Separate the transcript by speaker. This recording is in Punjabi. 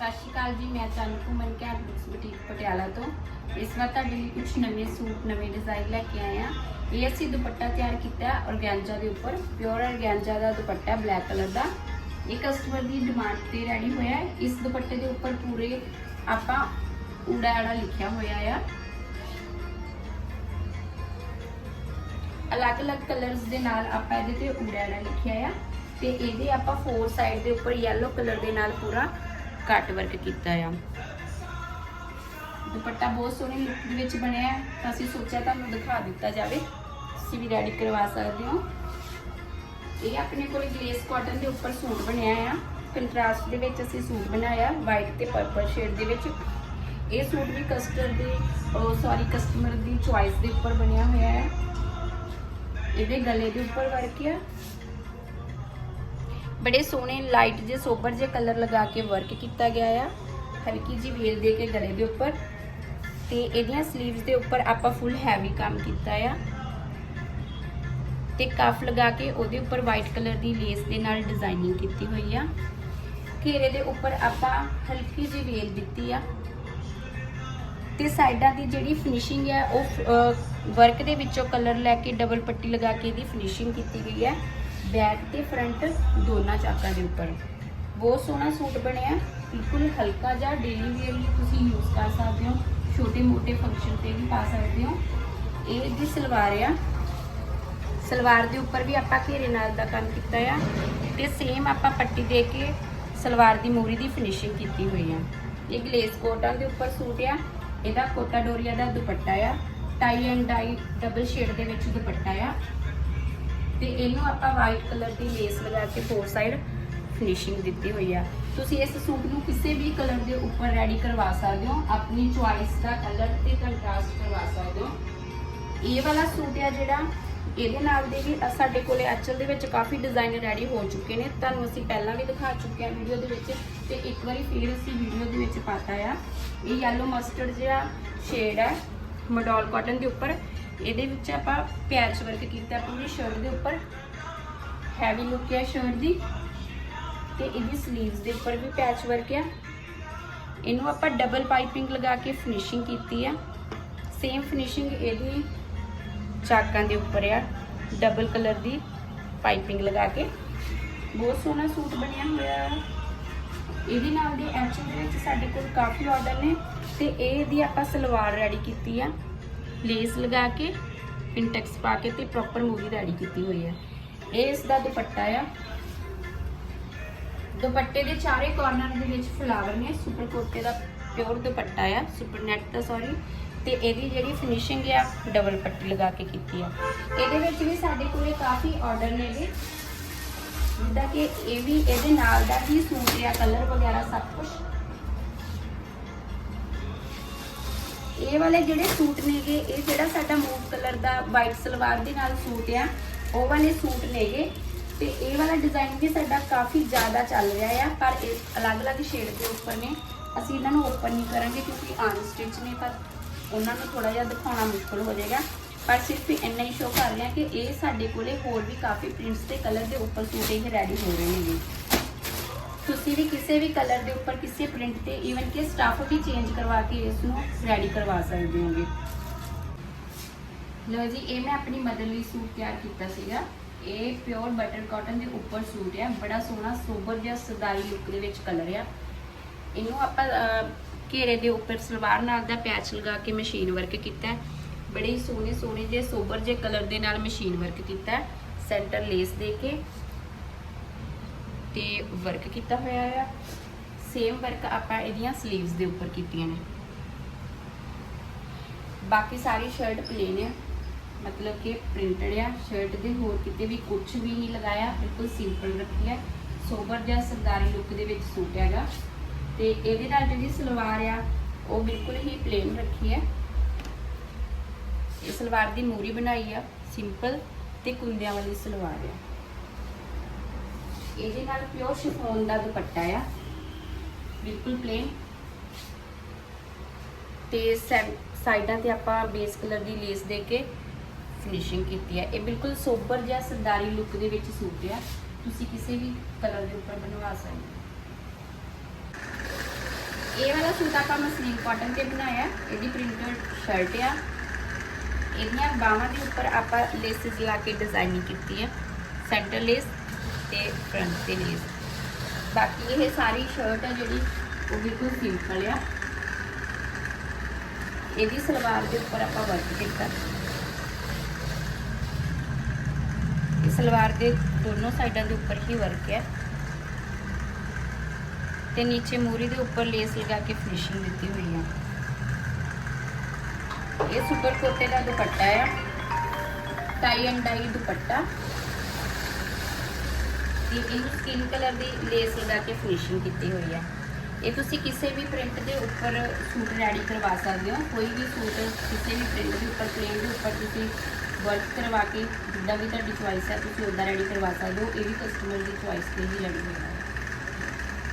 Speaker 1: ਸਤਿ ਸ਼੍ਰੀ ਅਕਾਲ ਜੀ, ਮੈਂ ਚੰਨ ਘੁੰਮਣ ਕੇ ਬੁਕਸ ਬੁਟੀਕ ਪਟਿਆਲਾ ਤੋਂ। ਇਸ ਵਾਰ ਤੁਹਾਡੇ ਲਈ ਕੁਝ ਨਵੇਂ ਸੂਟ, ਨਵੇਂ ਡਿਜ਼ਾਈਨ ਲੈ ਕੇ ਆਏ ਆ ਇਹ ਅਸੀਂ ਦੁਪੱਟਾ ਤਿਆਰ ਕੀਤਾ ਔਰਗੈਂਜਾ ਦੇ ਉੱਪਰ ਪਿਓਰ ਔਰਗੈਂਜਾ ਦਾ ਦੁਪੱਟਾ ਬਲੈਕ ਕਲਰ ਦਾ। ਇਹ ਕਸਟਮਰ ਦੀ ਡਿਮਾਂਡ ਤੇ ਰੈਡੀ ਹੋਇਆ ਹੈ। ਇਸ ਦੁਪੱਟੇ ਦੇ ਉੱਪਰ ਪੂਰੇ ਆਪਾਂ ਊੜਾ ਆੜਾ ਲਿਖਿਆ ਹੋਇਆ ਆ। ਅਲੱਗ-ਅਲੱਗ ਕਲਰਸ ਦੇ ਨਾਲ ਆਪਾਂ ਇਹਦੇ ਤੇ ਊੜਾ ਆੜਾ ਲਿਖਿਆ ਆ। ਤੇ ਇਹਦੇ ਆਪਾਂ ਫੋਰ ਸਾਈਡ ਦੇ ਉੱਪਰ ਯੈਲੋ ਕਲਰ ਦੇ ਨਾਲ ਪੂਰਾ ਘੱਟ ਵਰਕ ਕੀਤਾ ਆ। ਦੁਪੱਟਾ ਬਹੁਤ ਸੋਹਣੇ ਲੁੱਕ ਦੇ ਵਿੱਚ ਬਣਿਆ ਹੈ। ਤਾਂ ਅਸੀਂ ਸੋਚਿਆ ਤੁਹਾਨੂੰ ਦਿਖਾ ਦਿੱਤਾ ਜਾਵੇ। ਤੁਸੀਂ ਵੀ ਰੈਡੀ ਕਰਵਾ ਸਕਦੇ ਹੋ। ਇਹ ਆਪਣੇ ਕੋਲ ਗਲੇਸ ਕਾਟਨ ਦੇ ਉੱਪਰ ਸੂਟ ਬਣਿਆ ਆ। ਕੰਟਰਾਸਟ ਦੇ ਵਿੱਚ ਅਸੀਂ ਸੂਟ ਬਣਾਇਆ ਵਾਈਟ ਤੇ ਪਰਪਲ ਸ਼ੇਡ ਦੇ ਵਿੱਚ। ਇਹ ਸੂਟ ਵੀ ਕਸਟਮਰ ਦੇ ਸੌਰੀ ਕਸਟਮਰ ਦੀ ਚੁਆਇਸ ਦੇ ਉੱਪਰ ਬਣਿਆ ਹੋਇਆ ਹੈ। ਇਹਦੇ ਗਲੇ ਦੇ ਉੱਪਰ ਵਰਕ ਆ। ਬੜੇ ਸੋਹਣੇ ਲਾਈਟ ਜੇ ਸੋਬਰ ਜੇ ਕਲਰ ਲਗਾ ਕੇ ਵਰਕ ਕੀਤਾ ਗਿਆ ਆ। ਹਲਕੀ ਜੀ ਵੇਲ ਦੇ ਕੇ ਗਲੇ ਦੇ ਉੱਪਰ। ਤੇ ਇਹਦੀਆਂ 슬ੀਵਸ ਦੇ ਉੱਪਰ ਆਪਾਂ ਫੁੱਲ ਹੈਵੀ ਕੰਮ ਕੀਤਾ ਆ। ਤੇ ਕਫ ਲਗਾ ਕੇ ਉਹਦੇ ਉੱਪਰ ਵਾਈਟ ਕਲਰ ਦੀ ਲੇਸ ਦੇ ਨਾਲ ਡਿਜ਼ਾਈਨਿੰਗ ਕੀਤੀ ਹੋਈ ਆ। ਘੇਰੇ ਦੇ ਉੱਪਰ ਆਪਾਂ ਹਲਕੀ ਜਿਹੀ ਵੇਲ ਦਿੱਤੀ ਆ। ਤੇ ਸਾਈਡਾਂ ਦੀ ਜਿਹੜੀ ਫਿਨਿਸ਼ਿੰਗ ਹੈ ਉਹ ਵਰਕ ਦੇ ਵਿੱਚੋਂ ਕਲਰ ਲੈ ਕੇ ਡਬਲ ਪੱਟੀ ਲਗਾ ਕੇ ਇਹਦੀ ਫਿਨਿਸ਼ਿੰਗ ਕੀਤੀ ਗਈ ਹੈ ਬੈਕ ਤੇ ਫਰੰਟ ਦੋਨਾਂ ਚਾਕਾਂ ਦੇ ਉੱਪਰ। ਬਹੁਤ ਸੋਹਣਾ ਸੂਟ ਬਣਿਆ। ਬਿਲਕੁਲ ਹਲਕਾ ਜਿਹਾ ਡੇਲੀ ਵੇਅਰ ਲਈ ਤੁਸੀਂ ਯੂਜ਼ ਕਰ ਸਕਦੇ ਹੋ। ਛੋਟੇ ਮੋਟੇ ਫੰਕਸ਼ਨ ਤੇ ਵੀ ਪਾ ਸਕਦੇ ਹੋ। ਇਹ ਦੀ ਸਲਵਾਰ ਆ। ਸਲਵਾਰ ਦੇ ਉੱਪਰ ਵੀ ਆਪਾਂ ਘੇਰੇ ਨਾਲ ਦਾ ਕੰਮ ਕੀਤਾ ਆ। ਤੇ ਸੇਮ ਆਪਾਂ ਪੱਟੀ ਦੇ ਕੇ ਸਲਵਾਰ ਦੀ ਮੂਰੀ ਦੀ ਫਿਨਿਸ਼ਿੰਗ ਕੀਤੀ ਹੋਈ ਆ। ਇਹ ਗਲੇਸ ਕੋਟਾਂ ਦੇ ਉੱਪਰ ਸੂਟ ਆ। ਇਹਦਾ ਕੋਟਾ ਡੋਰੀਆ ਦਾ ਦੁਪੱਟਾ ਆ। Tie and dye double shade ਦੇ ਵਿੱਚ ਦੁਪੱਟਾ ਆ। ਤੇ ਇਹਨੂੰ ਆਪਾਂ ਵਾਈਟ ਕਲਰ ਦੀ ਲੇਸ ਲਗਾ ਕੇ ਫੋਰ ਸਾਈਡ ਫਿਨਿਸ਼ਿੰਗ ਦਿੱਤੀ ਹੋਈ ਆ। ਤੁਸੀਂ ਇਸ ਸੂਟ ਨੂੰ ਕਿਸੇ ਵੀ ਕਲਰ ਦੇ ਉੱਪਰ ਰੈਡੀ ਕਰਵਾ ਸਕਦੇ ਹੋ। ਆਪਣੀ ਚੁਆਇਸ ਦਾ ਕਲਰ ਤੇ ਕੰਟਰਾਸਟ ਕਰਵਾ ਸਕਦੇ ਹੋ। ਇਹ ਵਾਲਾ ਸੂਟ ਆ ਜਿਹੜਾ, ਇਹਦੇ ਨਾਲ ਦੇ ਵੀ ਸਾਡੇ ਕੋਲੇ ਅਚਲ ਦੇ ਵਿੱਚ ਕਾਫੀ ਡਿਜ਼ਾਈਨ ਰੈਡੀ ਹੋ ਚੁੱਕੇ ਨੇ। ਤੁਹਾਨੂੰ ਅਸੀਂ ਪਹਿਲਾਂ ਵੀ ਦਿਖਾ ਚੁੱਕੇ ਹਾਂ ਵੀਡੀਓ ਦੇ ਵਿੱਚ ਤੇ ਇੱਕ ਵਾਰੀ ਫਿਰ ਅਸੀਂ ਵੀਡੀਓ ਦੇ ਵਿੱਚ ਪਾਤਾ ਆ। ਇਹ ਯੈਲੋ ਮਸਟਰਡ ਜਿਹੜਾ ਸ਼ੇਡ ਹੈ ਮਡੋਲ ਕਾਟਨ ਦੇ ਉੱਪਰ। ਇਹਦੇ ਵਿੱਚ ਆਪਾਂ ਪੈਚ ਵਰਕ ਕੀਤਾ ਪੂਰੀ ਸ਼ਰਟ ਦੇ ਉੱਪਰ ਹੈਵੀ ਲੁੱਕ ਹੈ ਸ਼ਰਟ ਦੀ, ਤੇ ਇਹਦੀ 슬ੀਵਸ ਦੇ ਉੱਪਰ ਵੀ ਪੈਚ ਵਰਕ ਆ ਇਹਨੂੰ ਆਪਾਂ ਡਬਲ ਪਾਈਪਿੰਗ ਲਗਾ ਕੇ ਫਿਨਿਸ਼ਿੰਗ ਕੀਤੀ ਆ। ਸੇਮ ਫਿਨਿਸ਼ਿੰਗ ਇਹਦੀ ਚਾਕਾਂ ਦੇ ਉੱਪਰ ਆ ਡਬਲ ਕਲਰ ਦੀ ਪਾਈਪਿੰਗ ਲਗਾ ਕੇ। ਬਹੁਤ ਸੋਹਣਾ ਸੂਟ ਬਣਿਆ ਹੋਇਆ ਆ। ਇਹਦੇ ਨਾਲ ਦੇ ਐਕਚੁਅਲ ਦੇ ਵਿੱਚ ਸਾਡੇ ਕੋਲ ਕਾਫੀ ਆਰਡਰ ਨੇ, ਤੇ ਇਹ ਦੀ ਆਪਾਂ ਸਲਵਾਰ ਰੈਡੀ ਕੀਤੀ ਆ। ਲੇਸ ਲਗਾ ਕੇ ਪਿੰਟੈਕਸ ਪਾ ਕੇ ਤੇ ਪ੍ਰੋਪਰ ਮੂਵੀ ਰੈਡੀ ਕੀਤੀ ਹੋਈ ਹੈ। ਇਹ ਇਸ ਦਾ ਦੁਪੱਟਾ ਆ। ਦੁਪੱਟੇ ਦੇ ਚਾਰੇ ਕਾਰਨਰ ਦੇ ਵਿੱਚ ਫਲਾਵਰ ਨੇ ਸੁਪਰ ਕੋਟੇ ਦਾ ਪਿਓਰ ਦੁਪੱਟਾ ਆ ਸੁਪਰ ਨੈਟ ਦਾ ਸੌਰੀ ਤੇ ਇਹਦੀ ਜਿਹੜੀ ਫਿਨਿਸ਼ਿੰਗ ਆ ਡਬਲ ਪੱਟੀ ਲਗਾ ਕੇ ਕੀਤੀ ਆ। ਇਹਦੇ ਵਿੱਚ ਵੀ ਸਾਡੇ ਕੋਲੇ ਕਾਫੀ ਆਰਡਰ ਨੇ ਇਹਦੇ ਜਿੱਦਾਂ ਕਿ ਇਹ ਵੀ ਇਹਦੇ ਨਾਲ ਦਾ ਹੀ ਸੂਟ ਆ ਕਲਰ ਵਗੈਰਾ ਸਭ ਕੁਝ ਇਹ ਵਾਲੇ ਜਿਹੜੇ ਸੂਟ ਨੇਗੇ, ਇਹ ਜਿਹੜਾ ਸਾਡਾ ਮੂਵ ਕਲਰ ਦਾ ਵਾਈਟ ਸਲਵਾਰ ਦੇ ਨਾਲ ਸੂਟ ਆ, ਉਹ ਵਾਲੇ ਸੂਟ ਨੇਗੇ। ਤੇ ਇਹ ਵਾਲਾ ਡਿਜ਼ਾਈਨ ਵੀ ਸਾਡਾ ਕਾਫੀ ਜ਼ਿਆਦਾ ਚੱਲ ਰਿਹਾ ਆ, ਪਰ ਇਹ ਅਲੱਗ-ਅਲੱਗ ਸ਼ੇਡ ਦੇ ਉੱਪਰ ਨੇ। ਅਸੀਂ ਇਹਨਾਂ ਨੂੰ ਓਪਨ ਨਹੀਂ ਕਰਾਂਗੇ ਕਿਉਂਕਿ ਆਨ ਸਟਿਚ ਨੇ, ਪਰ ਉਹਨਾਂ ਨੂੰ ਥੋੜਾ ਜਿਹਾ ਦਿਖਾਉਣਾ ਮੁਸ਼ਕਲ ਹੋ ਜਾਏਗਾ। ਪਰ ਸਿਰਫ ਇੰਨਾ ਹੀ ਸ਼ੋਅ ਕਰ ਰਹੇ ਹਾਂ ਕਿ ਇਹ ਸਾਡੇ ਕੋਲੇ ਹੋਰ ਵੀ ਕਾਫੀ ਪ੍ਰਿੰਟਸ ਤੇ ਕਲਰ ਦੇ ਉੱਪਰ ਸੂਟ ਇਹ ਰੈਡੀ ਹੋ ਰਹੇ ਨੇਗੇ। ਤੁਸੀਂ ਵੀ ਕਿਸੇ ਵੀ ਕਲਰ ਦੇ ਉੱਪਰ ਕਿਸੇ ਪ੍ਰਿੰਟ ਤੇ ਈਵਨ ਕਿ ਸਟਫ ਵੀ ਚੇਂਜ ਕਰਵਾ ਕੇ ਇਸ ਨੂੰ ਰੈਡੀ ਕਰਵਾ ਸਕਦੇ ਹੋਗੇ। ਲੋ ਜੀ, ਇਹ ਮੈਂ ਆਪਣੀ ਮਦਰ ਲਈ ਸੂਟ ਤਿਆਰ ਕੀਤਾ ਸੀਗਾ। ਇਹ ਪਿਓਰ ਬਟਰ ਕਾਟਨ ਦੇ ਉੱਪਰ ਸੂਟ ਹੈ ਬੜਾ ਸੋਹਣਾ, ਸੋਬਰ ਜਿਹਾ ਸਰਦਾਰੀ ਲੁੱਕ ਦੇ ਵਿੱਚ ਕਲਰ ਆ। ਇਹਨੂੰ ਆਪਾਂ ਘੇਰੇ ਦੇ ਉੱਪਰ ਸਲਵਾਰ ਨਾਲ ਦਾ ਪੈਚ ਲਗਾ ਕੇ ਮਸ਼ੀਨ ਵਰਕ ਕੀਤਾ ਬੜੇ ਸੋਹਣੇ ਸੋਹਣੇ ਜਿਹੇ ਸੋਬਰ ਜਿਹੇ ਕਲਰ ਦੇ ਨਾਲ ਮਸ਼ੀਨ ਵਰਕ ਕੀਤਾ ਸੈਂਟਰ ਲੇਸ ਦੇ ਕੇ। ਤੇ ਵਰਕ ਕੀਤਾ ਹੋਇਆ ਆ। ਸੇਮ ਵਰਕ ਆਪਾਂ ਇਹਦੀਆਂ 슬ੀਵਸ ਦੇ ਉੱਪਰ ਕੀਤੀਆਂ ਨੇ। ਬਾਕੀ ਸਾਰੀ ਸ਼ਰਟ ਪਲੇਨ ਆ। ਮਤਲਬ ਕਿ ਪ੍ਰਿੰਟਡ ਆ। ਸ਼ਰਟ ਦੇ ਹੋਰ ਕਿਤੇ ਵੀ ਕੁਝ ਵੀ ਨਹੀਂ ਲਗਾਇਆ। ਬਿਲਕੁਲ ਸਿੰਪਲ ਰੱਖੀ ਹੈ ਸੋਬਰ ਜਿਹਾ ਸਰਦਾਰੀ ਲੁੱਕ ਦੇ ਵਿੱਚ ਸੂਟ ਹੈਗਾ। ਤੇ ਇਹਦੇ ਨਾਲ ਜਿਹੜੀ ਸਲਵਾਰ ਆ, ਉਹ ਬਿਲਕੁਲ ਹੀ ਪਲੇਨ ਰੱਖੀ ਹੈ ਇਹ ਸਲਵਾਰ ਦੀ ਮੂਰੀ ਬਣਾਈ ਆ। ਸਿੰਪਲ ਤੇ ਕੁੰਦਿਆਂ ਵਾਲੀ ਸਲਵਾਰ ਆ। ਇਹਦੇ ਨਾਲ ਪਿਓਰ ਸ਼ਿਫੋਨ ਦਾ ਦੁਪੱਟਾ ਆ। ਬਿਲਕੁਲ ਪਲੇਨ ਤੇ ਸਾਈਡਾਂ ਤੇ ਆਪਾਂ ਬੇਸ ਕਲਰ ਦੀ ਲੇਸ ਦੇ ਕੇ ਫਿਨਿਸ਼ਿੰਗ ਕੀਤੀ ਹੈ ਇਹ ਬਿਲਕੁਲ ਸੋਬਰ ਜਿਹਾ ਸਰਦਾਰੀ ਲੁੱਕ ਦੇ ਵਿੱਚ ਸੂਟ ਆ। ਤੁਸੀਂ ਕਿਸੇ ਵੀ ਕਲਰ ਦੇ ਉੱਪਰ ਬਣਵਾ ਸਕਦੇ ਹੋ। ਇਹ ਵਾਲਾ ਸੂਟ ਆਪਾਂ ਮਸਲੀਨ ਕਾਟਨ ਤੇ ਬਣਾਇਆ। ਇਹਦੀ ਪ੍ਰਿੰਟਡ ਸ਼ਰਟ ਆ। ਇਹਦੀਆਂ ਬਾਹਾਂ ਦੇ ਉੱਪਰ ਆਪਾਂ ਲੇਸਿਸ ਲਾ ਕੇ ਡਿਜ਼ਾਈਨਿੰਗ ਕੀਤੀ ਹੈ ਸੈਂਟਰ ਲੇਸ ਤੇ ਫਰੰਟ ਤੇ ਲੇਸ ਬਾਕੀ ਇਹ ਸਾਰੀ ਸ਼ਰਟ ਹੈ ਜਿਹੜੀ, ਉਹ ਬਿਲਕੁਲ ਸਿੰਪਲ ਆ। ਇਹਦੀ ਸਲਵਾਰ ਦੇ ਉੱਪਰ ਆਪਾਂ ਵਰਕ ਕੀਤਾ। ਇਹ ਸਲਵਾਰ ਦੇ ਦੋਨੋਂ ਸਾਈਡਾਂ ਦੇ ਉੱਪਰ ਹੀ ਵਰਕ ਹੈ ਤੇ ਨੀਚੇ ਮੂਰੀ ਦੇ ਉੱਪਰ ਲੇਸ ਲਗਾ ਕੇ ਫਿਨਿਸ਼ਿੰਗ ਦਿੱਤੀ ਹੋਈ ਹੈ ਇਹ ਸੁਪਰ ਕੋਟੇ ਦਾ ਦੁਪੱਟਾ ਹੈ ਟਾਈ ਐਂਡ ਡਾਈ ਦੁਪੱਟਾ। ਤੇ ਇਹਨੂੰ ਸਕਿਨ ਕਲਰ ਦੀ ਲੇਸ ਲਗਾ ਕੇ ਫਿਨਿਸ਼ਿੰਗ ਕੀਤੀ ਹੋਈ ਹੈ ਇਹ ਤੁਸੀਂ ਕਿਸੇ ਵੀ ਪ੍ਰਿੰਟ ਦੇ ਉੱਪਰ ਸੂਟ ਰੈਡੀ ਕਰਵਾ ਸਕਦੇ ਹੋ। ਕੋਈ ਵੀ ਸੂਟ ਕਿਸੇ ਵੀ ਪ੍ਰਿੰਟ ਦੇ ਉੱਪਰ ਪਲੇਨ ਦੇ ਉੱਪਰ ਤੁਸੀਂ ਵਰਕ ਕਰਵਾ ਕੇ, ਜਿੱਦਾਂ ਵੀ ਤੁਹਾਡੀ ਚੁਆਇਸ ਹੈ ਤੁਸੀਂ ਉਦਾਂ ਰੈਡੀ ਕਰਵਾ ਸਕਦੇ ਹੋ। ਇਹ ਵੀ ਕਸਟਮਰ ਦੀ ਚੁਆਇਸ ਤੇ ਹੀ ਰੈਡੀ ਹੋਏਗਾ